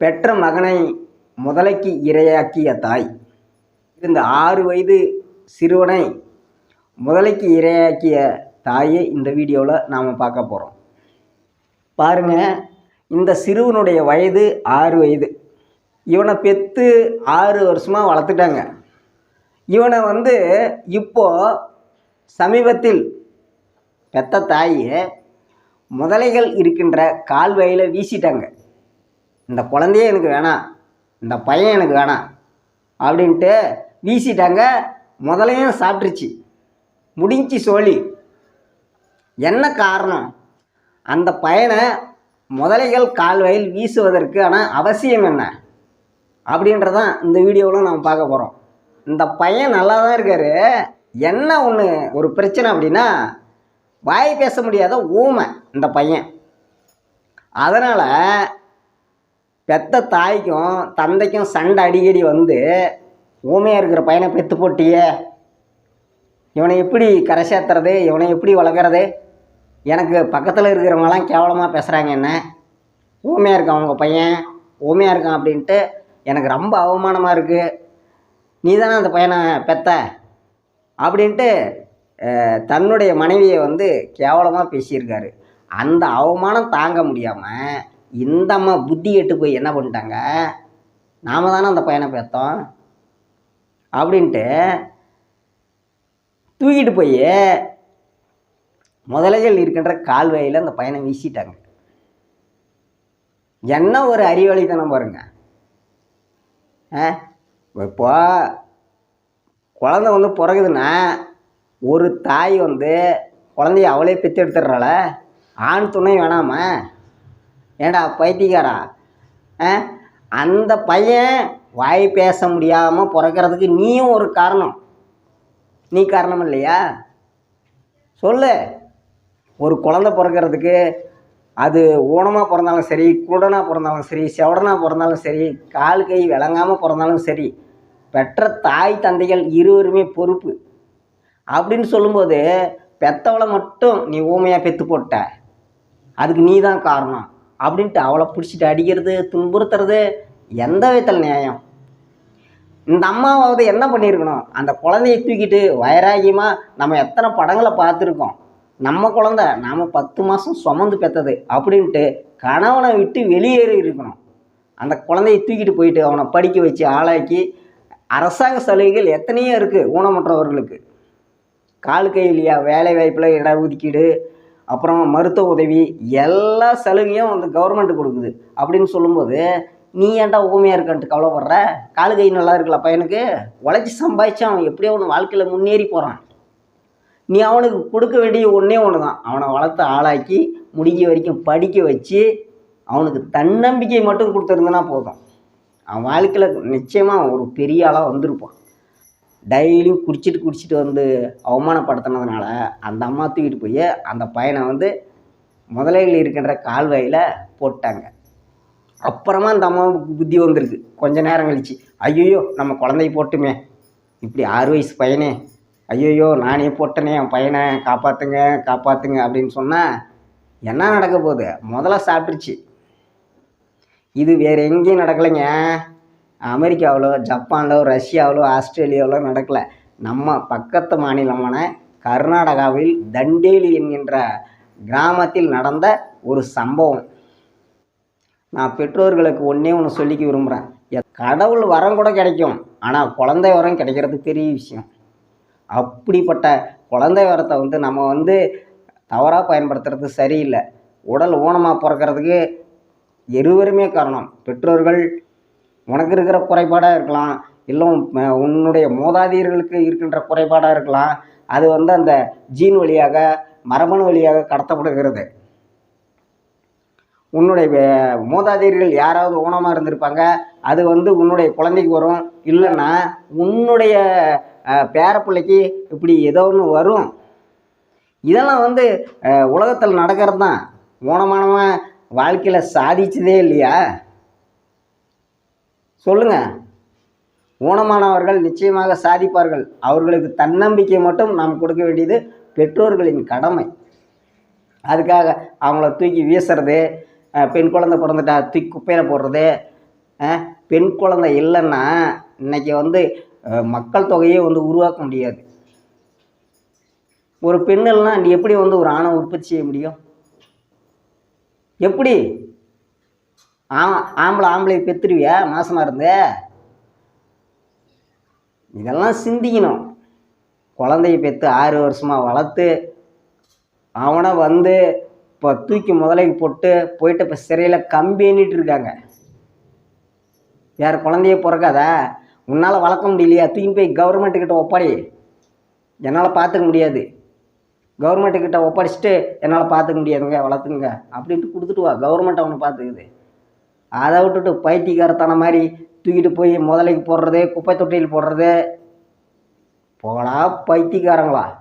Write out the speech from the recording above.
பெற்ற மகனை முதலைக்கு இரையாக்கிய தாய். இந்த ஆறு வயது சிறுவனை முதலைக்கு இரையாக்கிய தாயை இந்த வீடியோவில் நாம் பார்க்க போகிறோம் பாருங்க இந்த சிறுவனுடைய வயது ஆறு வயது. இவனை பெற்று ஆறு வருஷமாக வளர்த்துட்டாங்க. இவனை வந்து இப்போ சமீபத்தில் பெத்த தாயை முதலைகள் இருக்கின்ற கால்வாயில் வீசிட்டாங்க. இந்த குழந்தையே எனக்கு வேணாம். இந்த பையன் எனக்கு வேணாம். அப்படின்ட்டு வீசிட்டாங்க. முதலையும் சாப்பிட்ருச்சு முடிஞ்சு சோழி. என்ன காரணம்? அந்த பையனை முதலைகள் கால்வாயில் ஆனால் அவசியம் என்ன? அப்படின்றதான் இந்த வீடியோவில் நம்ம பார்க்க போகிறோம் இந்த பையன் நல்லா தான் இருக்கார். என்ன ஒன்று ஒரு பிரச்சனை அப்படின்னா வாய் பேச முடியாத ஊமை இந்த பையன். அதனால் பெத்த தாய்க்கும் தந்தைக்கும் சண்டை அடிக்கடி வந்து ஊமையாக இருக்கிற பையனை பெற்று போட்டியே. இவனை எப்படி கரை சேர்த்துறது? இவனை எப்படி வளர்க்குறது? எனக்கு பக்கத்தில் இருக்கிறவங்களாம் கேவலமாக பேசுகிறாங்க என்ன? ஊமையாக இருக்கான் அவங்க பையன் ஊமையாக இருக்கான் அப்படின்ட்டு எனக்கு ரொம்ப அவமானமாக இருக்குது நீ தானே அந்த பையனை பெத்த? அப்படின்ட்டு தன்னுடைய மனைவியை வந்து கேவலமாக பேசியிருக்காரு. அந்த அவமானம் தாங்க முடியாமல் இந்த அம்மா புத்தி கெட்டு போய் என்ன பண்ணிட்டாங்க? நாம தானே அந்த பையனை பேத்தோம். அப்படின்ட்டு தூக்கிட்டு போய் முதலைகள் இருக்கின்ற கால்வாயில் அந்த பையனை வீசிட்டாங்க. என்ன ஒரு அறிவாளித்தனம் பாருங்க. ஆ? இப்போ குழந்த வந்து பிறகுதுன்னா ஒரு தாய் வந்து குழந்தைய அவளே பெற்று எடுத்துடுறாள ஆண் துணை வேணாமா? ஏடா பைத்தியக்காரா? ஆ? அந்த பையன் வாய் பேச முடியாமல் பிறக்கிறதுக்கு நீயும் ஒரு காரணம். நீ காரணம் இல்லையா? சொல்லு. ஒரு குழந்தை பிறக்கிறதுக்கு அது ஊனமாக பிறந்தாலும் சரி குடனாக பிறந்தாலும் சரி செவடனாக பிறந்தாலும் சரி கால் கை விளங்காமல் பிறந்தாலும் சரி பெற்ற தாய் தந்தைகள் இருவருமே பொறுப்பு. அப்படின்னு சொல்லும்போது பெத்தவளை மட்டும் நீ ஊமையாக பெற்று போட்ட. அதுக்கு நீ தான் காரணம். அப்படின்ட்டு அவளை பிடிச்சிட்டு அடிக்கிறது துன்புறுத்துறது எந்த விதத்தில் நியாயம்? இந்த அம்மாவாவது என்ன பண்ணியிருக்கணும்? அந்த குழந்தைய தூக்கிட்டு வைராகியமாக நம்ம எத்தனை படங்களை பார்த்துருக்கோம். நம்ம குழந்த நாம் பத்து மாதம் சுமந்து பெற்றது அப்படின்ட்டு கணவனை விட்டு வெளியேறி இருக்கணும். அந்த குழந்தைய தூக்கிட்டு போயிட்டு அவனை படிக்க வச்சு ஆளாக்கி அரசாங்க சலுகைகள் எத்தனையோ இருக்குது ஊனமுற்றவர்களுக்கு. கால் கையிலையா வேலை வாய்ப்பில் இட ஒதுக்கீடு அப்புறம் மருத்துவ உதவி எல்லா சலுகையும் வந்து கவர்மெண்ட் கொடுக்குது. அப்படின்னு சொல்லும்போது நீ ஏன்டா ஊமையாக இருக்கான்ட்டு கவலைப்படுற? காலு கை நல்லா இருக்கல பையனுக்கு? உழைச்சி சம்பாதிச்சு அவன் எப்படியோ ஒன்று வாழ்க்கையில் முன்னேறி போகிறான் நீ அவனுக்கு கொடுக்க வேண்டிய ஒன்றே ஒன்று தான் அவனை வளர்த்து ஆளாக்கி முடிஞ்ச வரைக்கும் படிக்க வச்சு அவனுக்கு தன்னம்பிக்கை மட்டும் கொடுத்துருந்தனா போதும். அவன் வாழ்க்கையில் நிச்சயமாக ஒரு பெரிய ஆளாக வந்திருப்பான். டெய்லியும் குடிச்சிட்டு குடிச்சிட்டு வந்து அவமானப்படுத்தினதுனால அந்த அம்மா தூக்கிட்டு போய் அந்த பையனை வந்து முதலைகள் இருக்கின்ற கால்வாயில் போட்டாங்க. அப்புறமா அந்த அம்மாவுக்கு புத்தி வந்திருக்கு. கொஞ்ச நேரம் கழிச்சு ஐயோ நம்ம குழந்தைய போட்டுமே. இப்படி ஆறு வயசு பையனே. ஐயோயோ நானே போட்டனே என் பையனை காப்பாற்றுங்க காப்பாற்றுங்க அப்படின்னு சொன்னால் என்ன நடக்க போகுது? முதல்ல சாப்பிட்டுருச்சு. இது வேறு எங்கேயும் நடக்கலைங்க. அமெரிக்காவிலோ ஜப்பானிலோ ரஷ்யாவிலோ ஆஸ்திரேலியாவிலோ நடக்கலை. நம்ம பக்கத்து மாநிலமான கர்நாடகாவில் தண்டேலி என்கின்ற கிராமத்தில் நடந்த ஒரு சம்பவம். நான் பெற்றோர்களுக்கு ஒன்றே ஒன்று சொல்லிக்க விரும்புகிறேன் கடவுள் வரம் கூட கிடைக்கும். ஆனால் குழந்தை வரம் கிடைக்கிறது பெரிய விஷயம். அப்படிப்பட்ட குழந்தை வரத்தை வந்து நம்ம வந்து தவறாக பயன்படுத்துறது சரியில்லை. உடல் ஊனமாக பிறக்கிறதுக்கு இருவருமே காரணம். பெற்றோர்கள் உனக்கு இருக்கிற குறைபாடாக இருக்கலாம். இல்லை உன்னுடைய மூதாதையர்களுக்கு இருக்கின்ற குறைபாடாக இருக்கலாம். அது வந்து அந்த ஜீன் வழியாக மரபணு வழியாக கடத்தப்படுகிறது. உன்னுடைய வே- மூதாதையர்கள் யாராவது ஊனமாக இருந்திருப்பாங்க. அது வந்து உன்னுடைய குழந்தைக்கு வரும். இல்லைன்னா உன்னுடைய பேரப்பிள்ளைக்கு இப்படி ஏதோ ஒன்று வரும். இதெல்லாம் வந்து உலகத்தில் நடக்கிறது தான் ஊனமானவன் வாழ்க்கையில் சாதிச்சதே இல்லையா? சொல்லுங்க. ஊனமானவர்கள் நிச்சயமாக சாதிப்பார்கள். அவர்களுக்கு தன்னம்பிக்கை மட்டும் நாம் கொடுக்க வேண்டியது பெற்றோர்களின் கடமை. அதுக்காக அவங்கள தூக்கி வீசுறது பெண் குழந்தை பிறந்துட்டா தூக்கி குப்பையில் போடுறது பெண் குழந்தை இல்லைன்னா இன்றைக்கி வந்து மக்கள் தொகையே வந்து உருவாக்க முடியாது. ஒரு பெண் இல்லைன்னா நீ எப்படி வந்து ஒரு ஆணை உற்பத்தி செய்ய முடியும்? எப்படி? ஆ ஆம்பளை ஆம்பளை பெத்துருவியா? மாசமாக இருந்து? இதெல்லாம் சிந்திக்கணும். குழந்தைய பெற்று ஆறு வருஷமாக வளர்த்து அவனை வந்து இப்போ தூக்கி முதலைக்கு போட்டு போயிட்டு இப்போ சிறையில் கம்பின்னுட்டு இருக்காங்க. வேறு குழந்தைய பிறக்காதா. உன்னால் வளர்க்க முடியலையா? தூக்கி போய் கவர்மெண்ட்டுக்கிட்ட ஒப்படை. என்னால் பார்த்துக்க முடியாது. கவர்மெண்ட்டுக்கிட்ட ஒப்படைச்சிட்டு என்னால் பார்த்துக்க முடியாதுங்க வளர்த்துங்க அப்படின்ட்டு கொடுத்துட்டு வா. கவர்மெண்ட் அவனை பார்த்துக்குது அதை விட்டுட்டு பைத்தியக்காரத்தனம் மாதிரி தூக்கிட்டு போய் முதலைக்கு போடுறது குப்பை தொட்டியில் போடுறது. போடா பைத்தியக்காரங்களா?